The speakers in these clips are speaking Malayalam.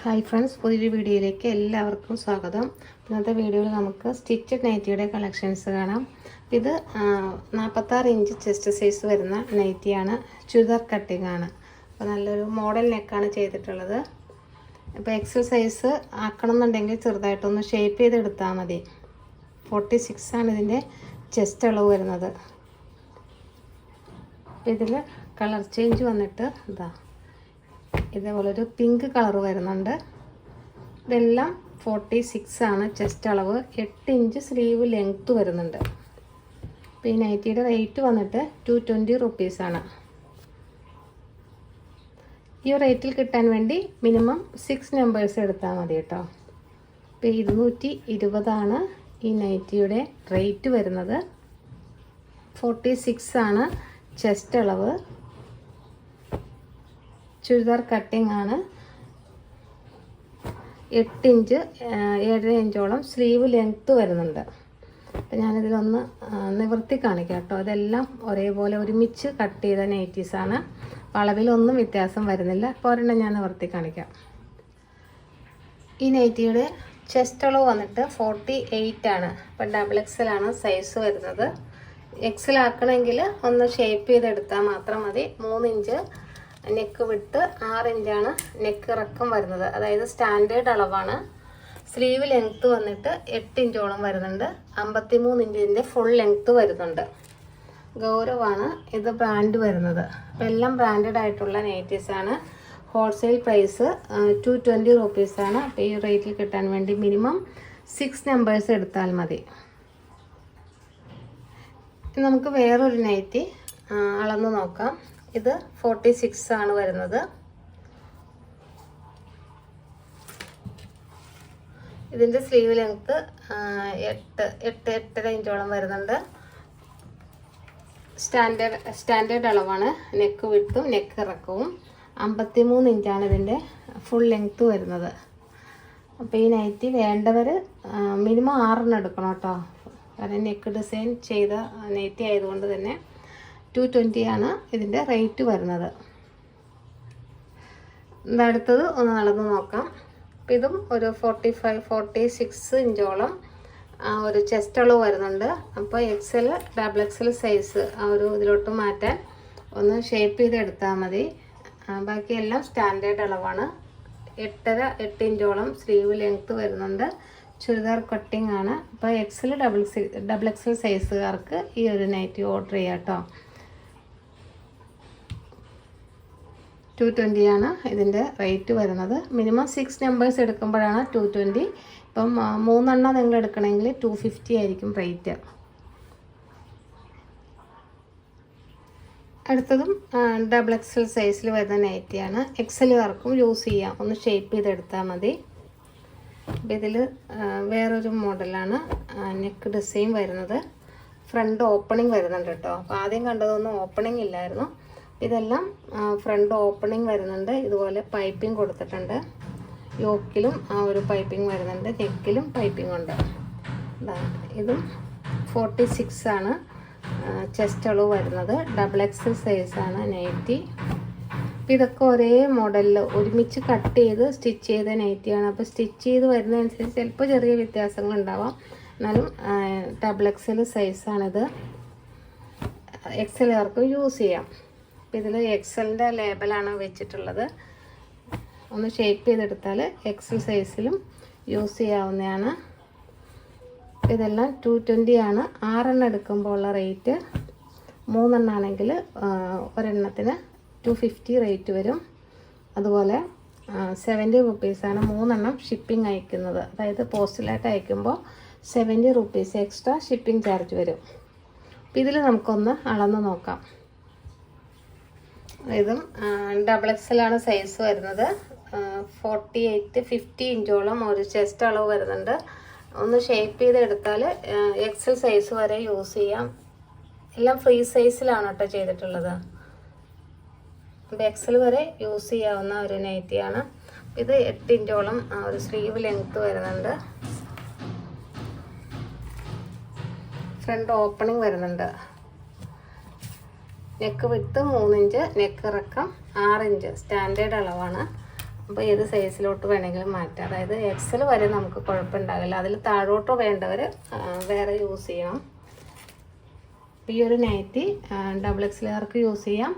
ഹായ് ഫ്രണ്ട്സ് പുതിയൊരു വീഡിയോയിലേക്ക് എല്ലാവർക്കും സ്വാഗതം. ഇന്നത്തെ വീഡിയോയിൽ നമുക്ക് സ്റ്റിച്ചഡ് നൈറ്റിയുടെ കളക്ഷൻസ് കാണാം. ഇത് നാൽപ്പത്താറ് ഇഞ്ച് ചെസ്റ്റ് സൈസ് വരുന്ന നൈറ്റിയാണ്. ചുരിദാർ കട്ടിംഗ് ആണ് അപ്പോൾ നല്ലൊരു മോഡൽ നെക്കാണ് ചെയ്തിട്ടുള്ളത്. ഇപ്പോൾ എക്സൽ സൈസ് ആക്കണം എന്നുണ്ടെങ്കിൽ ചെറുതായിട്ടൊന്ന് ഷേപ്പ് ചെയ്തെടുത്താൽ മതി. ഫോർട്ടി സിക്സ് ആണ് ഇതിന്റെ ചെസ്റ്റ് അളവ് വരുന്നത്. ഇതിൽ കളർ ചേഞ്ച് വന്നിട്ട് ഇതാ. ഇതേപോലെ ഒരു പിങ്ക് കളർ വരുന്നുണ്ട്. ഇതെല്ലാം ഫോർട്ടി സിക്സ് ആണ് ചെസ്റ്റ് അളവ്. എട്ട് ഇഞ്ച് സ്ലീവ് ലെങ്ത്ത് വരുന്നുണ്ട്. അപ്പോൾ ഈ നൈറ്റിയുടെ റേറ്റ് വന്നിട്ട് ടു ട്വന്റി റുപ്പീസാണ് ഈ റേറ്റിൽ കിട്ടാൻ വേണ്ടി മിനിമം സിക്സ് നമ്പേഴ്സ് എടുത്താൽ മതി കേട്ടോ. ഇപ്പോൾ ഇരുന്നൂറ്റി ഇരുപതാണ് ഈ നൈറ്റിയുടെ റേറ്റ് വരുന്നത്. ഫോർട്ടി സിക്സ് ആണ് ചെസ്റ്റ് അളവ്. ചുരിദാർ കട്ടിംഗ് ആണ്. എട്ട് ഇഞ്ച് ഏഴര ഇഞ്ചോളം സ്ലീവ് ലെങ്ത്ത് വരുന്നുണ്ട്. അപ്പം ഞാനിതിലൊന്ന് നിവർത്തി കാണിക്കാം കേട്ടോ. അതെല്ലാം ഒരേപോലെ ഒരുമിച്ച് കട്ട് ചെയ്ത നൈറ്റീസാണ് വളവിലൊന്നും വ്യത്യാസം വരുന്നില്ല. അപ്പോൾ ഒരെണ്ണം ഞാൻ നിവർത്തി കാണിക്കാം. ഈ നൈറ്റിയുടെ ചെസ്റ്റ് അളവ് വന്നിട്ട് ഫോർട്ടി എയ്റ്റ് ആണ്. അപ്പം ഡബിൾ എക്സലാണ് സൈസ് വരുന്നത്. എക്സലാക്കണമെങ്കിൽ ഒന്ന് ഷേപ്പ് ചെയ്തെടുത്താൽ മാത്രം മതി. മൂന്ന് ഇഞ്ച് നെക്ക് വിട്ട് ആറ് ഇഞ്ചാണ് നെക്ക് ഇറക്കം വരുന്നത്. അതായത് സ്റ്റാൻഡേർഡ് അളവാണ്. സ്ലീവ് ലെങ്ത്ത് വന്നിട്ട് എട്ട് ഇഞ്ചോളം വരുന്നുണ്ട്. അമ്പത്തി മൂന്ന് ഇഞ്ചിന്റെ ഫുൾ ലെങ്ത്ത് വരുന്നുണ്ട്. ഗൗരവാണ് ഇത് ബ്രാൻഡ് വരുന്നത്. എല്ലാം ബ്രാൻഡഡ് ആയിട്ടുള്ള ആണ്. ഹോൾസെയിൽ പ്രൈസ് ടു ട്വന്റി റുപ്പീസാണ് അപ്പോൾ ഈ റേറ്റിൽ കിട്ടാൻ വേണ്ടി മിനിമം സിക്സ് നമ്പേഴ്സ് എടുത്താൽ മതി. നമുക്ക് വേറൊരു നൈറ്റി അളന്ന് നോക്കാം. ഇത് ഫോർട്ടി സിക്സ് ആണ് വരുന്നത്. ഇതിന്റെ സ്ലീവ് ലെങ്ത്ത് എട്ട് എട്ട് എട്ടര ഇഞ്ചോളം വരുന്നുണ്ട്. സ്റ്റാൻഡേർഡ് സ്റ്റാൻഡേർഡ് അളവാണ്. നെക്ക് വിട്ടും നെക്ക് ഇറക്കവും. അമ്പത്തി മൂന്ന് ഇഞ്ചാണ് ഇതിന്റെ ഫുൾ ലെങ്ത്ത് വരുന്നത്. അപ്പോൾ ഈ നൈറ്റി വേണ്ടവർ മിനിമം ആറെണ്ണം എടുക്കണം കേട്ടോ. കാരണം നെക്ക് ഡിസൈൻ ചെയ്ത നൈറ്റി ആയതുകൊണ്ട് തന്നെ ടു ആണ് ഇതിന്റെ റേറ്റ് വരുന്നത്. അടുത്തത് ഒന്ന് നടന്ന് നോക്കാം. അപ്പം ഇതും ഒരു ഫോർട്ടി ഫൈവ് ഫോർട്ടി സിക്സ് ഇഞ്ചോളം ഒരു ചെസ്റ്റ് അളവ് വരുന്നുണ്ട്. അപ്പോൾ എക്സൽ ഡബിൾ എക്സൽ സൈസ് ആ ഒരു ഇതിലോട്ട് മാറ്റാൻ ഒന്ന് ഷേപ്പ് ചെയ്തെടുത്താൽ മതി. ബാക്കിയെല്ലാം സ്റ്റാൻഡേർഡ് അളവാണ്. എട്ടര എട്ട് ഇഞ്ചോളം സ്ലീവ് ലെങ്ത്ത് വരുന്നുണ്ട്. ചുരിദാർ കട്ടിംഗ് ആണ്. അപ്പോൾ എക്സൽ ഡബിൾ ഡബിൾ എക്സൽ സൈസുകാർക്ക് ഈ ഒരു നൈറ്റി ഓർഡർ ചെയ്യാം കേട്ടോ. ടു ആണ് ഇതിന്റെ റേറ്റ് വരുന്നത്. മിനിമം സിക്സ് നമ്പേഴ്സ് എടുക്കുമ്പോഴാണ് ടു ട്വന്റി ഇപ്പം മൂന്നെണ്ണം നിങ്ങൾ എടുക്കണമെങ്കിൽ ടു ഫിഫ്റ്റി ആയിരിക്കും റേറ്റ് അടുത്തതും ഡബിൾ എക്സൽ സൈസിൽ വരുന്ന നൈറ്റിയാണ് എക്സലുകാർക്കും യൂസ് ചെയ്യാം. ഒന്ന് ഷേപ്പ് ചെയ്തെടുത്താൽ മതി. അപ്പം ഇതിൽ വേറൊരു മോഡലാണ് നെക്ക് ഡിസൈൻ വരുന്നത്. ഫ്രണ്ട് ഓപ്പണിംഗ് വരുന്നുണ്ട് കേട്ടോ. അപ്പോൾ ആദ്യം കണ്ടതൊന്നും ഓപ്പണിംഗ് ഇല്ലായിരുന്നു. ഇതെല്ലാം ഫ്രണ്ട് ഓപ്പണിംഗ് വരുന്നുണ്ട്. ഇതുപോലെ പൈപ്പിംഗ് കൊടുത്തിട്ടുണ്ട്. യോക്കിലും ആ ഒരു പൈപ്പിംഗ് വരുന്നുണ്ട്. നെക്കിലും പൈപ്പിംഗ് ഉണ്ട്. ഇതും ഫോർട്ടി സിക്സ് ആണ് ചെസ്റ്റ് അളവ് വരുന്നത്. ഡബിൾ എക്സ് സൈസാണ് നൈറ്റി ഇതൊക്കെ ഒരേ മോഡലിൽ ഒരുമിച്ച് കട്ട് ചെയ്ത് സ്റ്റിച്ച് ചെയ്ത നൈറ്റിയാണ് അപ്പോൾ സ്റ്റിച്ച് ചെയ്ത് വരുന്നതനുസരിച്ച് ചിലപ്പോൾ ചെറിയ വ്യത്യാസങ്ങൾ ഉണ്ടാവാം. എന്നാലും ഡബിൾ എക്സൽ സൈസാണിത് എക്സലുകാർക്ക് യൂസ് ചെയ്യാം. അപ്പോൾ ഇതിൽ എക്സലിന്റെ ലേബലാണ് വെച്ചിട്ടുള്ളത്. ഒന്ന് ഷേപ്പ് ചെയ്തെടുത്താൽ എക്സൽ സൈസിലും യൂസ് ചെയ്യാവുന്നതാണ്. ഇതെല്ലാം ടു ട്വന്റി ആണ്. ആറെണ്ണം എടുക്കുമ്പോൾ ഉള്ള റേറ്റ് മൂന്നെണ്ണം ആണെങ്കിൽ ഒരെണ്ണത്തിന് ടു ഫിഫ്റ്റി റേറ്റ് വരും. അതുപോലെ സെവന്റി റുപ്പീസാണ് മൂന്നെണ്ണം ഷിപ്പിംഗ് അയക്കുന്നത്. അതായത് പോസ്റ്റലായിട്ട് അയക്കുമ്പോൾ seventy rupees extra shipping charge വരും. അപ്പോൾ ഇതിൽ നമുക്കൊന്ന് അളന്ന് നോക്കാം. ഇതും ഡബിൾ എക്സലാണ് സൈസ് വരുന്നത്. ഫോർട്ടി എയ്റ്റ് ഫിഫ്റ്റി ഇഞ്ചോളം ഒരു ചെസ്റ്റ് അളവ് വരുന്നുണ്ട്. ഒന്ന് ഷേപ്പ് ചെയ്തെടുത്താൽ എക്സൽ സൈസ് വരെ യൂസ് ചെയ്യാം. എല്ലാം ഫ്രീ സൈസിലാണ് കേട്ടോ ചെയ്തിട്ടുള്ളത്. എക്സൽ വരെ യൂസ് ചെയ്യാവുന്ന ഒരു നൈറ്റിയാണ് ഇത് എട്ട് ഇഞ്ചോളം ഒരു സ്ലീവ് ലെങ്ത്ത് വരുന്നുണ്ട്. ഫ്രണ്ട് ഓപ്പണിംഗ് വരുന്നുണ്ട്. നെക്ക് വിട്ട് മൂന്നിഞ്ച് നെക്ക് ഇറക്കം ആറിഞ്ച് സ്റ്റാൻഡേർഡ് അളവാണ്. അപ്പോൾ ഏത് സൈസിലോട്ട് വേണമെങ്കിലും മാറ്റാം. അതായത് എക്സൽ വരെ നമുക്ക് കുഴപ്പമുണ്ടാകില്ല. അതിൽ താഴോട്ടോ വേണ്ടവർ വേറെ യൂസ് ചെയ്യണം. ഈ ഒരു നൈറ്റി ഡബിൾ എക്സലുകാർക്ക് യൂസ് ചെയ്യാം?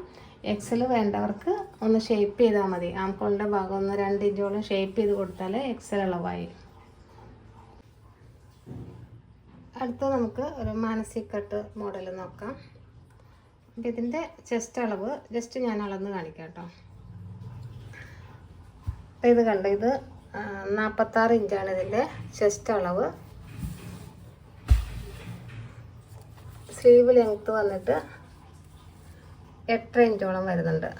എക്സൽ വേണ്ടവർക്ക് ഒന്ന് ഷേപ്പ് ചെയ്താൽ മതി. ആംകോളിന്റെ ഭാഗം ഒന്ന് രണ്ട് ഇഞ്ചോളം ഷേപ്പ് ചെയ്ത് കൊടുത്താൽ എക്സൽ അളവായി. അടുത്ത നമുക്ക് ഒരു മാനസിക കട്ട് മോഡൽ നോക്കാം. അപ്പം ഇതിന്റെ ചെസ്റ്റ് അളവ് ജസ്റ്റ് ഞാൻ അളന്ന് കാണിക്കാം കേട്ടോ. അപ്പം ഇത് കണ്ടോ ഇത് നാൽപ്പത്താറ് ഇഞ്ചാണ് ഇതിന്റെ ചെസ്റ്റ് അളവ്. സ്ലീവ് ലെങ്ത്ത് വന്നിട്ട് എട്ടര ഇഞ്ചോളം വരുന്നുണ്ട്.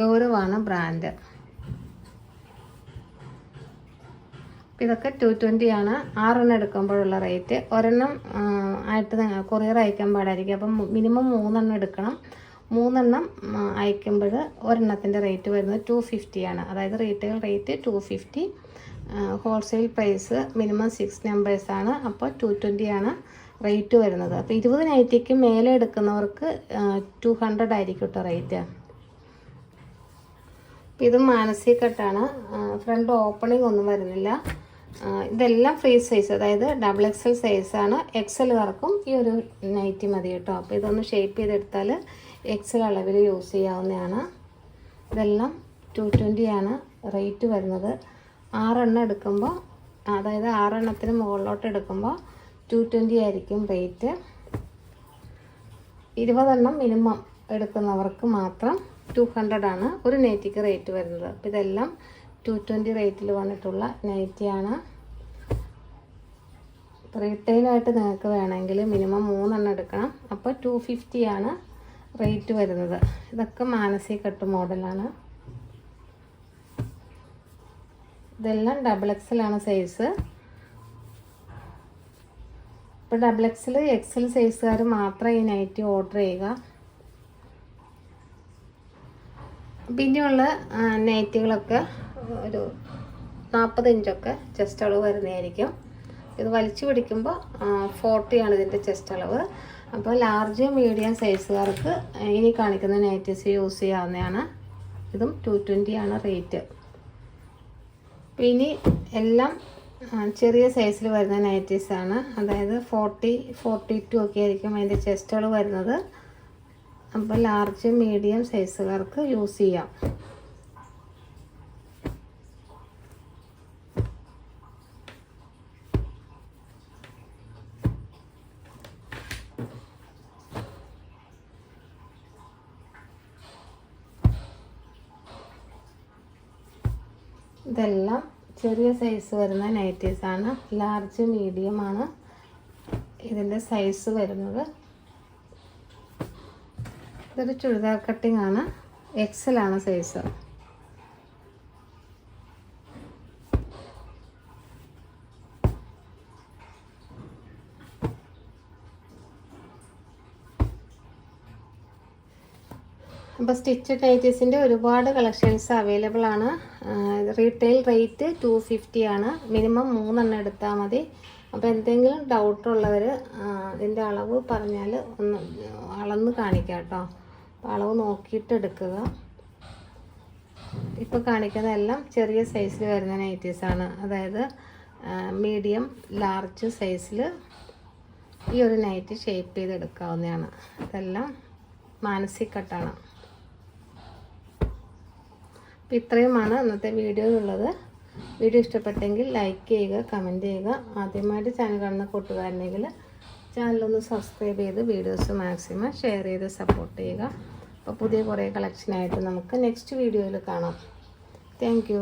ഗൗരവാണ് ബ്രാൻഡ് ഇതൊക്കെ ടു ട്വന്റി ആണ്. ആറെണ്ണം എടുക്കുമ്പോഴുള്ള റേറ്റ് ഒരെണ്ണം ആയിട്ട് കൊറിയർ അയക്കാൻ പാടായിരിക്കും. അപ്പം മിനിമം മൂന്നെണ്ണം എടുക്കണം. മൂന്നെണ്ണം അയക്കുമ്പോൾ ഒരെണ്ണത്തിന്റെ റേറ്റ് വരുന്നത് ടു ആണ്. അതായത് retail rate two fifty wholesale price minimum six നമ്പേഴ്സാണ് അപ്പോൾ ടു ആണ് റേറ്റ് വരുന്നത്. അപ്പോൾ ഇരുപത് നൈറ്റിക്ക് മേലെ എടുക്കുന്നവർക്ക് ടു ഹൺഡ്രഡ് ആയിരിക്കും കേട്ടോ റേറ്റ് അപ്പോൾ ഇത് മാനസിക കട്ടാണ്. ഫ്രണ്ട് ഓപ്പണിംഗ് ഒന്നും വരുന്നില്ല. ഇതെല്ലാം ഫ്രീ സൈസ് അതായത് ഡബിൾ എക്സൽ സൈസാണ് എക്സലുകാർക്കും ഈ ഒരു നൈറ്റി മതി കേട്ടോ. അപ്പോൾ ഇതൊന്ന് ഷേപ്പ് ചെയ്തെടുത്താൽ എക്സൽ അളവിൽ യൂസ് ചെയ്യാവുന്നതാണ്. ഇതെല്ലാം ടു ആണ് റേറ്റ് വരുന്നത്. ആറെണ്ണം എടുക്കുമ്പോൾ അതായത് ആറെണ്ണത്തിന് മുകളിലോട്ട് എടുക്കുമ്പോൾ ടു ട്വന്റി ആയിരിക്കും റേറ്റ് ഇരുപതെണ്ണം മിനിമം എടുക്കുന്നവർക്ക് മാത്രം ടു ഹൺഡ്രഡ് ആണ് ഒരു നൈറ്റിക്ക് റേറ്റ് വരുന്നത്. അപ്പോൾ ഇതെല്ലാം ടു ട്വന്റി റേറ്റിൽ വന്നിട്ടുള്ള നൈറ്റിയാണ് റീറ്റെയിലായിട്ട് നിങ്ങൾക്ക് വേണമെങ്കിൽ മിനിമം മൂന്നെണ്ണം എടുക്കണം. അപ്പോൾ ടു ഫിഫ്റ്റിയാണ് റേറ്റ് വരുന്നത്. ഇതൊക്കെ മാനസി കെട്ട് മോഡലാണ് ഇതെല്ലാം ഡബിൾ എക്സലാണ് സൈസ് ഇപ്പോൾ ഡബിൾ എക്സൽ എക്സൽ സൈസുകാർ മാത്രം ഈ നൈറ്റി ഓർഡർ ചെയ്യുക. പിന്നെയുള്ള നൈറ്റികളൊക്കെ ഒരു നാൽപ്പത് ഇഞ്ചൊക്കെ ചെസ്റ്റ് അളവ് വരുന്നതായിരിക്കും. ഇത് വലിച്ചു പിടിക്കുമ്പോൾ ഫോർട്ടിയാണ് ഇതിന്റെ ചെസ്റ്റ് അളവ്. അപ്പോൾ ലാർജ് മീഡിയം സൈസുകാർക്ക് ഇനി കാണിക്കുന്ന നൈറ്റീസ് യൂസ് ചെയ്യാവുന്നതാണ്. ഇതും ടു ട്വന്റിയാണ് റേറ്റ് ഇനി എല്ലാം ചെറിയ സൈസിൽ വരുന്ന നൈറ്റീസ് ആണ്. അതായത് ഫോർട്ടി ഫോർട്ടി ടു ഒക്കെ ആയിരിക്കും അതിന്റെ ചെസ്റ്റുകൾ വരുന്നത്. അപ്പോൾ ലാർജ് മീഡിയം സൈസുകാർക്ക് യൂസ് ചെയ്യാം. ഇതെല്ലാം ചെറിയ സൈസ് വരുന്ന നൈറ്റീസ് ആണ്. ലാർജ് മീഡിയം ആണ് ഇതിന്റെ സൈസ് വരുന്നത്. ഇതൊരു ചുരിദാർ കട്ടിംഗ് ആണ്. എക്സൽ ആണ് സൈസ് അപ്പോൾ സ്റ്റിച്ച് നൈറ്റീസിന്റെ ഒരുപാട് കളക്ഷൻസ് അവൈലബിൾ ആണ്. റീറ്റെയിൽ റേറ്റ് ടു ഫിഫ്റ്റി ആണ്. മിനിമം മൂന്നെണ്ണം എടുത്താൽ മതി. അപ്പോൾ എന്തെങ്കിലും ഡൗട്ട് ഉള്ളവർ ഇതിന്റെ അളവ് പറഞ്ഞാൽ ഒന്ന് അളന്ന് കാണിക്കാം കേട്ടോ. അപ്പോൾ അളവ് നോക്കിയിട്ട് എടുക്കുക. ഇപ്പോൾ കാണിക്കുന്നതെല്ലാം ചെറിയ സൈസിൽ വരുന്ന നൈറ്റീസാണ് അതായത് മീഡിയം ലാർജ് സൈസിൽ ഈ ഒരു നൈറ്റ് ഷേപ്പ് ചെയ്തെടുക്കാവുന്നതാണ്. ഇതെല്ലാം മാനസിക കട്ടാണ് അപ്പോൾ ഇത്രയുമാണ് ഇന്നത്തെ വീഡിയോയിലുള്ളത് വീഡിയോ ഇഷ്ടപ്പെട്ടെങ്കിൽ ലൈക്ക് ചെയ്യുക കമന്റ് ചെയ്യുക. ആദ്യമായിട്ട് ചാനൽ കാണുന്ന കൂട്ടുകാരുണ്ടെങ്കിൽ ചാനലൊന്ന് സബ്സ്ക്രൈബ് ചെയ്ത് വീഡിയോസ് മാക്സിമം ഷെയർ ചെയ്ത് സപ്പോർട്ട് ചെയ്യുക. അപ്പോൾ പുതിയ കുറേ കളക്ഷനായിട്ട് നമുക്ക് നെക്സ്റ്റ് വീഡിയോയിൽ കാണാം. താങ്ക്